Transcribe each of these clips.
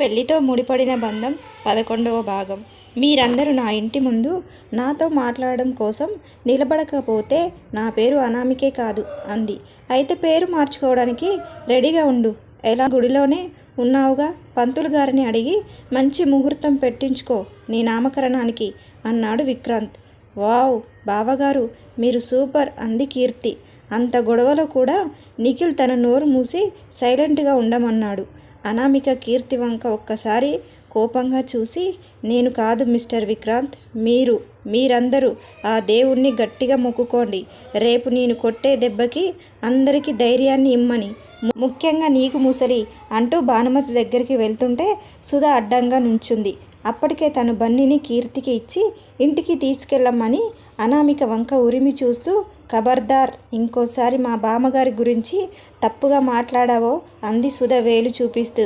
పెళ్ళితో ముడిపడిన బంధం పదకొండవ భాగం. మీరందరూ నా ఇంటి ముందు నాతో మాట్లాడడం కోసం నిలబడకపోతే నా పేరు అనామికే కాదు అంది. అయితే పేరు మార్చుకోవడానికి రెడీగా ఉండు. ఎలా గుడిలోనే ఉన్నావుగా? పంతులు గారిని అడిగి మంచి ముహూర్తం పెట్టించుకో నీ నామకరణానికి అన్నాడు విక్రాంత్. వావ్! బావగారు మీరు సూపర్! అంది కీర్తి. అంత గొడవలో కూడా నిఖిల్ తన నోరు మూసి సైలెంట్గా ఉండమన్నాడు. అనామిక కీర్తి వంక ఒక్కసారి కోపంగా చూసి నేను కాదు మిస్టర్ విక్రాంత్ మీరు మీరందరూ ఆ దేవుణ్ణి గట్టిగా మొక్కుకోండి. రేపు నేను కొట్టే దెబ్బకి అందరికీ ధైర్యాన్ని ఇమ్మని. ముఖ్యంగా నీకు ముసలి అంటూ భానుమతి దగ్గరికి వెళ్తుంటే సుధా అడ్డంగా నుంచుంది. అప్పటికే తను బన్నీని కీర్తికి ఇచ్చి ఇంటికి తీసుకెళ్ళమని అనామిక వంక ఉరిమి చూస్తూ ఖబర్దార్ ఇంకోసారి మా బామ్మగారి గురించి తప్పుగా మాట్లాడావో అంది సుధ వేలు చూపిస్తూ.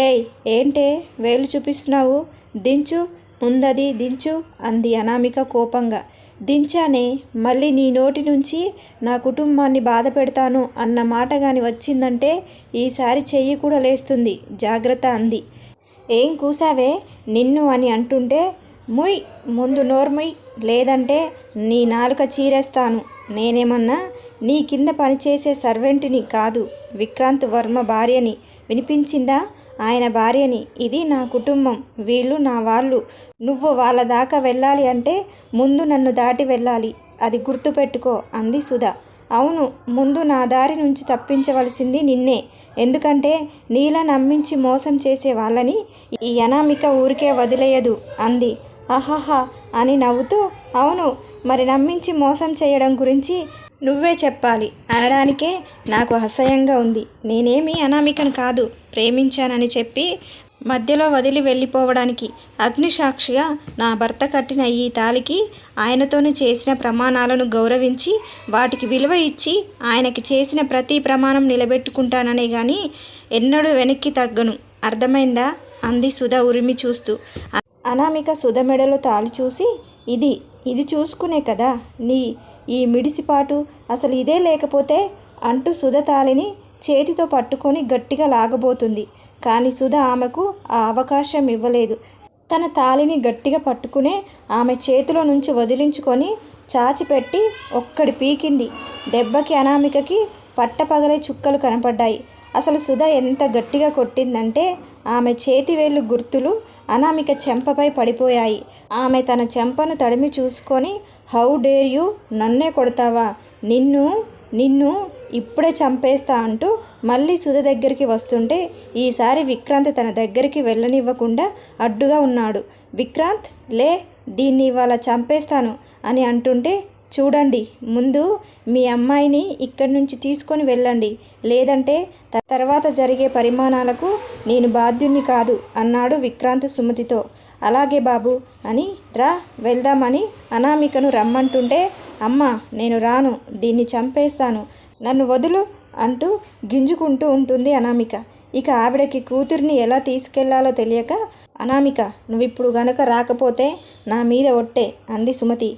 ఏయ్ ఏంటే? వేలు చూపిస్తున్నావు? దించు ముందది దించు అంది అనామిక కోపంగా. దించానే మళ్ళీ నీ నోటి నుంచి నా కుటుంబాన్ని బాధ పెడతాను అన్న మాట గాని వచ్చిందంటే ఈసారి చెయ్యి కూడా లేస్తుంది జాగ్రత్త అంది. ఏం కూసావే? నిన్ను అని అంటుంటే ముయ్ ముందు నోర్ముయ్ లేదంటే నీ నాలుక చీరేస్తాను. నేనేమన్నా నీ కింద పనిచేసే సర్వెంట్ని కాదు విక్రాంత్ వర్మ భార్యని. వినిపించిందా? ఆయన భార్యని. ఇది నా కుటుంబం. వీళ్ళు నా వాళ్ళు. నువ్వు వాళ్ళ దాకా వెళ్ళాలి అంటే ముందు నన్ను దాటి వెళ్ళాలి. అది గుర్తుపెట్టుకో అంది సుధా. అవును ముందు నా దారి నుంచి తప్పించవలసింది నిన్నే. ఎందుకంటే నీలా నమ్మించి మోసం చేసే వాళ్ళని ఈ అనామిక ఊరికే వదిలేయదు అంది. ఆహాహా అని నవ్వుతూ అవును మరి నమ్మించి మోసం చేయడం గురించి నువ్వే చెప్పాలి. అనడానికే నాకు అసహ్యంగా ఉంది. నేనేమి అనామికను కాదు ప్రేమించానని చెప్పి మధ్యలో వదిలి వెళ్ళిపోవడానికి అగ్నిసాక్షిగా నా భర్త కట్టిన ఈ తాలికి ఆయనతోనే చేసిన ప్రమాణాలను గౌరవించి వాటికి విలువ ఇచ్చి ఆయనకి చేసిన ప్రతి ప్రమాణం నిలబెట్టుకుంటాననే కానీ ఎన్నడూ వెనక్కి తగ్గను. అర్థమైందా? అంది సుధా ఉరిమి చూస్తూ. అనామిక సుధ మెడలో తాళి చూసి ఇది ఇది చూసుకునే కదా నీ ఈ మిడిసిపాటు అసలు ఇదే లేకపోతే అంటూ సుధ తాళిని చేతితో పట్టుకొని గట్టిగా లాగబోతుంది. కానీ సుధ ఆమెకు ఆ అవకాశం ఇవ్వలేదు. తన తాళిని గట్టిగా పట్టుకునే ఆమె చేతిలో నుంచి వదిలించుకొని చాచిపెట్టి ఒక్కడి పీకింది. దెబ్బకి అనామికకి పట్టపగలే చుక్కలు కనపడ్డాయి. అసలు సుధ ఎంత గట్టిగా కొట్టిందంటే ఆమె చేతివేళ్ళు గుర్తులు అనామిక చెంపపై పడిపోయాయి. ఆమె తన చెంపను తడిమి చూసుకొని హౌ డేర్ యూ? నన్నే కొడతావా? నిన్ను నిన్ను ఇప్పుడే చంపేస్తా అంటూ మళ్ళీ సుధ దగ్గరికి వస్తుంటే ఈసారి విక్రాంత్ తన దగ్గరికి వెళ్ళనివ్వకుండా అడ్డుగా ఉన్నాడు. విక్రాంత్ లే దీన్ని ఇవాళ చంపేస్తాను అని అంటుంటే చూడండి ముందు మీ అమ్మాయిని ఇక్కడి నుంచి తీసుకొని వెళ్ళండి. లేదంటే తర్వాత జరిగే పరిమాణాలకు నేను బాధ్యుణ్ణి కాదు అన్నాడు విక్రాంత్ సుమతితో. అలాగే బాబు అని రా వెళ్దామని అనామికను రమ్మంటుంటే అమ్మ నేను రాను దీన్ని చంపేస్తాను. నన్ను వదులు అంటూ గింజుకుంటూ ఉంటుంది అనామిక. ఇక ఆవిడకి కూతుర్ని ఎలా తీసుకెళ్ళాలో తెలియక అనామిక నువ్విప్పుడు గనక రాకపోతే నా మీద ఒట్టే అంది సుమతి.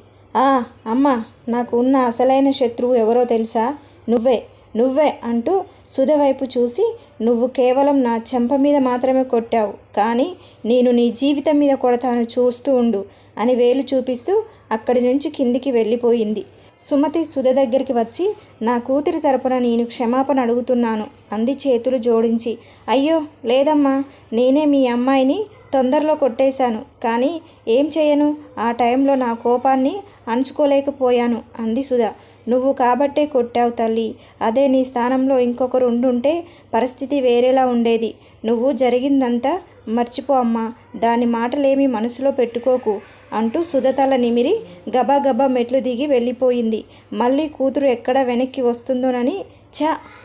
అమ్మ నాకు ఉన్న అసలైన శత్రువు ఎవరో తెలుసా? నువ్వే నువ్వే అంటూ సుధ వైపు చూసి నువ్వు కేవలం నా చెంప మీద మాత్రమే కొట్టావు కానీ నేను నీ జీవితం మీద కొడతాను చూస్తూ ఉండు అని వేలు చూపిస్తూ అక్కడి నుంచి కిందికి వెళ్ళిపోయింది. సుమతి సుధ దగ్గరికి వచ్చి నా కూతురి తరపున నేను క్షమాపణ అడుగుతున్నాను అంది చేతులు జోడించి. అయ్యో లేదమ్మా నేనే మీ అమ్మాయిని తొందరలో కొట్టేశాను. కానీ ఏం చేయను? ఆ టైంలో నా కోపాన్ని అణుచుకోలేకపోయాను అంది సుధా. నువ్వు కాబట్టే కొట్టావు తల్లి. అదే నీ స్థానంలో ఇంకొకరు ఉండుంటే పరిస్థితి వేరేలా ఉండేది. నువ్వు జరిగిందంతా మర్చిపో అమ్మా. దాని మాటలేమి మనసులో పెట్టుకోకు అంటూ సుధతల నిమిరి గబా గబా మెట్లు దిగి వెళ్ళిపోయింది. మళ్ళీ కూతురు ఎక్కడ వెనక్కి వస్తుందోనని ఛ!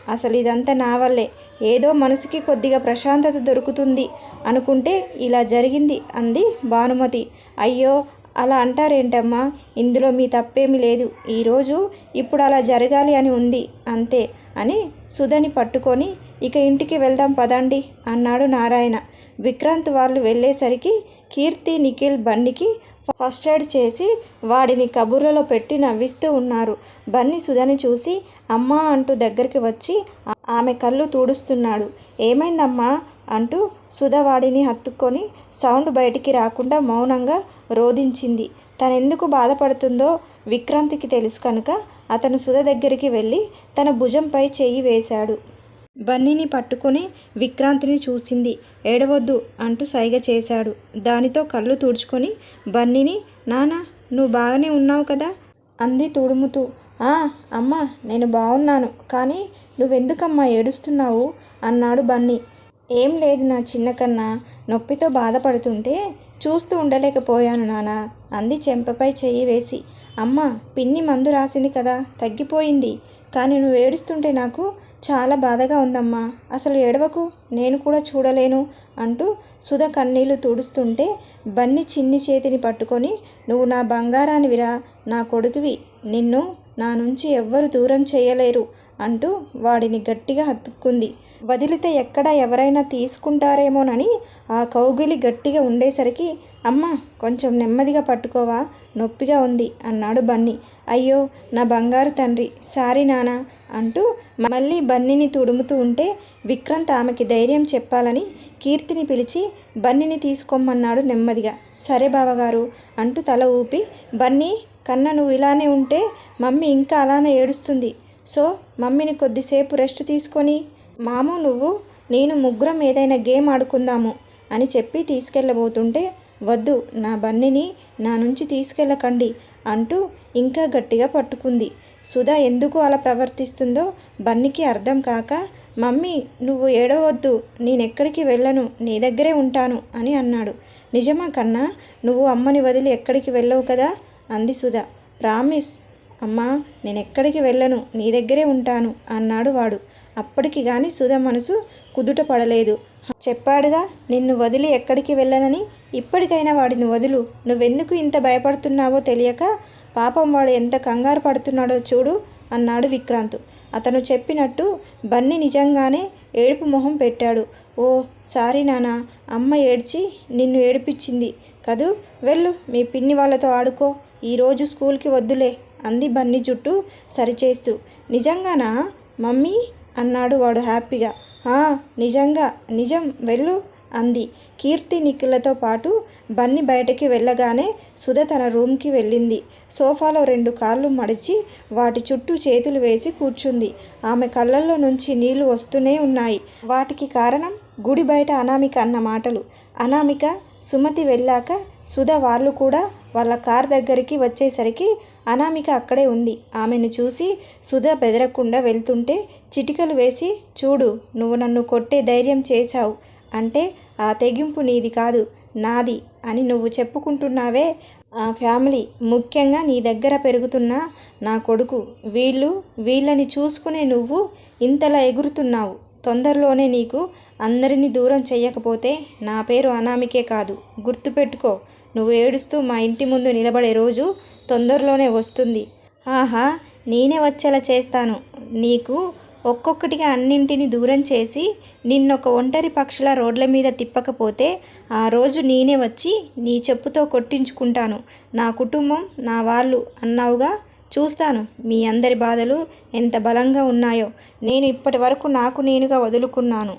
అసలు ఇదంతా నా వల్లే. ఏదో మనసుకి కొద్దిగా ప్రశాంతత దొరుకుతుంది అనుకుంటే ఇలా జరిగింది అంది భానుమతి. అయ్యో అలా అంటారేంటమ్మా? ఇందులో మీ తప్పేమీ లేదు. ఈరోజు ఇప్పుడు అలా జరగాలి అని ఉంది. అంతే అని సుధని పట్టుకొని ఇక ఇంటికి వెళ్దాం పదండి అన్నాడు నారాయణ. విక్రాంత్ వాళ్ళు వెళ్ళేసరికి కీర్తి నిఖిల్ బండికి ఫస్ట్ ఎయిడ్ చేసి వాడిని కబుర్లలో పెట్టి నవ్విస్తూ ఉన్నారు. బన్నీ సుధని చూసి అమ్మా అంటూ దగ్గరికి వచ్చి ఆమె కళ్ళు తుడుస్తున్నాడు. ఏమైందమ్మా? అంటూ సుధ వాడిని హత్తుకొని సౌండ్ బయటికి రాకుండా మౌనంగా రోధించింది. తనెందుకు బాధపడుతుందో విక్రాంతికి తెలుసు కనుక అతను సుధ దగ్గరికి వెళ్ళి తన భుజంపై చెయ్యి వేశాడు. బన్నీని పట్టుకుని విక్రాంతిని చూసింది. ఏడవద్దు అంటూ సైగ చేశాడు. దానితో కళ్ళు తుడుచుకొని బన్నీని నానా నువ్వు బాగానే ఉన్నావు కదా? అంది తుడుముతూ. "ఆ, అమ్మా నేను బాగున్నాను. కానీ నువ్వెందుకమ్మా ఏడుస్తున్నావు? అన్నాడు బన్నీ. ఏం లేదు నా చిన్న కన్నా నొప్పితో బాధపడుతుంటే చూస్తూ ఉండలేకపోయాను నానా అంది చెంపపై చెయ్యి వేసి. అమ్మ పిన్ని మందు రాసింది కదా తగ్గిపోయింది. కానీ నువ్వు ఏడుస్తుంటే నాకు చాలా బాధగా ఉందమ్మా. అసలు ఏడవకు నేను కూడా చూడలేను అంటూ సుధ కన్నీళ్ళు తుడుస్తుంటే బన్ని చిన్ని చేతిని పట్టుకొని నువ్వు నా బంగారానివిరా నా కొడుకువి నిన్ను నా నుంచి ఎవ్వరు దూరం చేయలేరు అంటూ వాడిని గట్టిగా హత్తుక్కుంది. వదిలితే ఎక్కడ ఎవరైనా తీసుకుంటారేమోనని ఆ కౌగిలి గట్టిగా ఉండేసరికి అమ్మ కొంచెం నెమ్మదిగా పట్టుకోవా నొప్పిగా ఉంది అన్నాడు బన్నీ. అయ్యో నా బంగారు తండ్రి సారీ నానా అంటూ మళ్ళీ బన్నీని తుడుముతూ ఉంటే విక్రాంత్ ఆమెకి ధైర్యం చెప్పాలని కీర్తిని పిలిచి బన్నీని తీసుకోమన్నాడు నెమ్మదిగా. సరే బావగారు అంటూ తల ఊపి బన్నీ కన్న నువ్వు ఇలానే ఉంటే మమ్మీ ఇంకా అలానే ఏడుస్తుంది. సో మమ్మీని కొద్దిసేపు రెస్ట్ తీసుకొని మాము నువ్వు నేను ముగ్గురం ఏదైనా గేమ్ ఆడుకుందాము అని చెప్పి తీసుకెళ్ళబోతుంటే వద్దు నా బన్నిని నా నుంచి తీసుకెళ్ళకండి అంటూ ఇంకా గట్టిగా పట్టుకుంది. సుధా ఎందుకు అలా ప్రవర్తిస్తుందో బన్నికి అర్థం కాక మమ్మీ నువ్వు ఏడవద్దు నేనెక్కడికి వెళ్ళను నీ దగ్గరే ఉంటాను అని అన్నాడు. నిజమా కన్నా నువ్వు అమ్మని వదిలి ఎక్కడికి వెళ్ళవు కదా? అంది సుధా. ప్రామిస్ అమ్మా నేను ఎక్కడికి వెళ్ళను? నీ దగ్గరే ఉంటాను అన్నాడు వాడు. అప్పటికి గాని సుధ మనసు కుదుట పడలేదు. చెప్పాడుగా నిన్ను వదిలి ఎక్కడికి వెళ్ళనని? ఇప్పటికైనా వాడిని వదులు. నువ్వెందుకు ఇంత భయపడుతున్నావో తెలియక పాపం వాడు ఎంత కంగారు పడుతున్నాడో చూడు అన్నాడు విక్రాంత్. అతను చెప్పినట్టు బన్నీ నిజంగానే ఏడుపు మొహం పెట్టాడు. ఓ సారీ నానా అమ్మ ఏడ్చి నిన్ను ఏడిపించింది. కదూ వెళ్ళు మీ పిన్ని వాళ్ళతో ఆడుకో. ఈరోజు స్కూల్కి వద్దులే. అంది బన్నీ జుట్టు సరిచేస్తూ. నిజంగానా? మమ్మీ? అన్నాడు వాడు హ్యాపీగా. "ఆ, నిజంగా నిజం వెళ్ళు అంది. కీర్తి నిఖిలతో పాటు బన్ని బయటకి వెళ్ళగానే సుధ తన రూమ్కి వెళ్ళింది. సోఫాలో రెండు కాళ్ళు మడిచి వాటి చుట్టూ చేతులు వేసి కూర్చుంది. ఆమె కళ్ళల్లో నుంచి నీళ్ళు వస్తూనే ఉన్నాయి. వాటికి కారణం? గుడి బయట అనామిక అన్న మాటలు. అనామిక సుమతి వెళ్ళాక సుధ వాళ్ళు కూడా వాళ్ళ కార్ దగ్గరికి వచ్చేసరికి అనామిక అక్కడే ఉంది. ఆమెను చూసి సుధా బెదరకుండా వెళ్తుంటే చిటికలు వేసి చూడు నువ్వు నన్ను కొట్టే ధైర్యం చేశావు. అంటే ఆ తెగింపు నీది కాదు నాది అని నువ్వు చెప్పుకుంటున్నావే. ఆ ఫ్యామిలీ ముఖ్యంగా నీ దగ్గర పెరుగుతున్న నా కొడుకు. వీళ్ళు వీళ్ళని చూసుకునే నువ్వు ఇంతలా ఎగురుతున్నావు. తొందరలోనే నీకు అందరినీ దూరం చెయ్యకపోతే నా పేరు అనామికే కాదు. గుర్తుపెట్టుకో. నువ్వు ఏడుస్తూ మా ఇంటి ముందు నిలబడే రోజు తొందరలోనే వస్తుంది. ఆహా నేనే వచ్చేలా చేస్తాను. నీకు ఒక్కొక్కటిగా అన్నింటిని దూరం చేసి నిన్నొక ఒంటరి పక్షుల రోడ్ల మీద తిప్పకపోతే ఆ రోజు నేనే వచ్చి నీ చెప్పుతో కొట్టించుకుంటాను. నా కుటుంబం నా వాళ్ళు అన్నావుగా చూస్తాను మీ అందరి బాధలు ఎంత బలంగా ఉన్నాయో. నేను ఇప్పటి వరకు నాకు నేనుగా వదులుకున్నాను.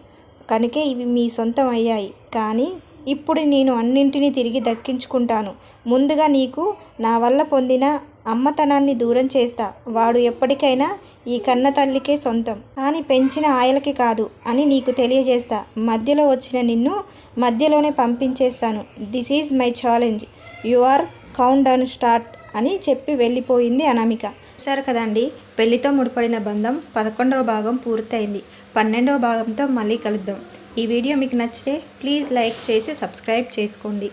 కనుకే ఇవి మీ సొంతం అయ్యాయి. కానీ ఇప్పుడు నేను అన్నింటినీ తిరిగి దక్కించుకుంటాను. ముందుగా నీకు నా వల్ల పొందిన అమ్మతనాన్ని దూరం చేస్తా. వాడు ఎప్పటికైనా ఈ కన్న తల్లికే సొంతం. కానీ పెంచిన ఆయలకి కాదు అని నీకు తెలియజేస్తా. మధ్యలో వచ్చిన నిన్ను మధ్యలోనే పంపించేస్తాను. This is my challenge. You are count down start అని చెప్పి వెళ్ళిపోయింది అనామిక. సరే కదండి పెళ్ళితో ముడిపడిన బంధం పదకొండవ భాగం పూర్తయింది. పన్నెండవ భాగంతో మళ్ళీ కలుద్దాం. ఈ వీడియో మీకు నచ్చితే ప్లీజ్ లైక్ చేసి సబ్స్క్రైబ్ చేసుకోండి.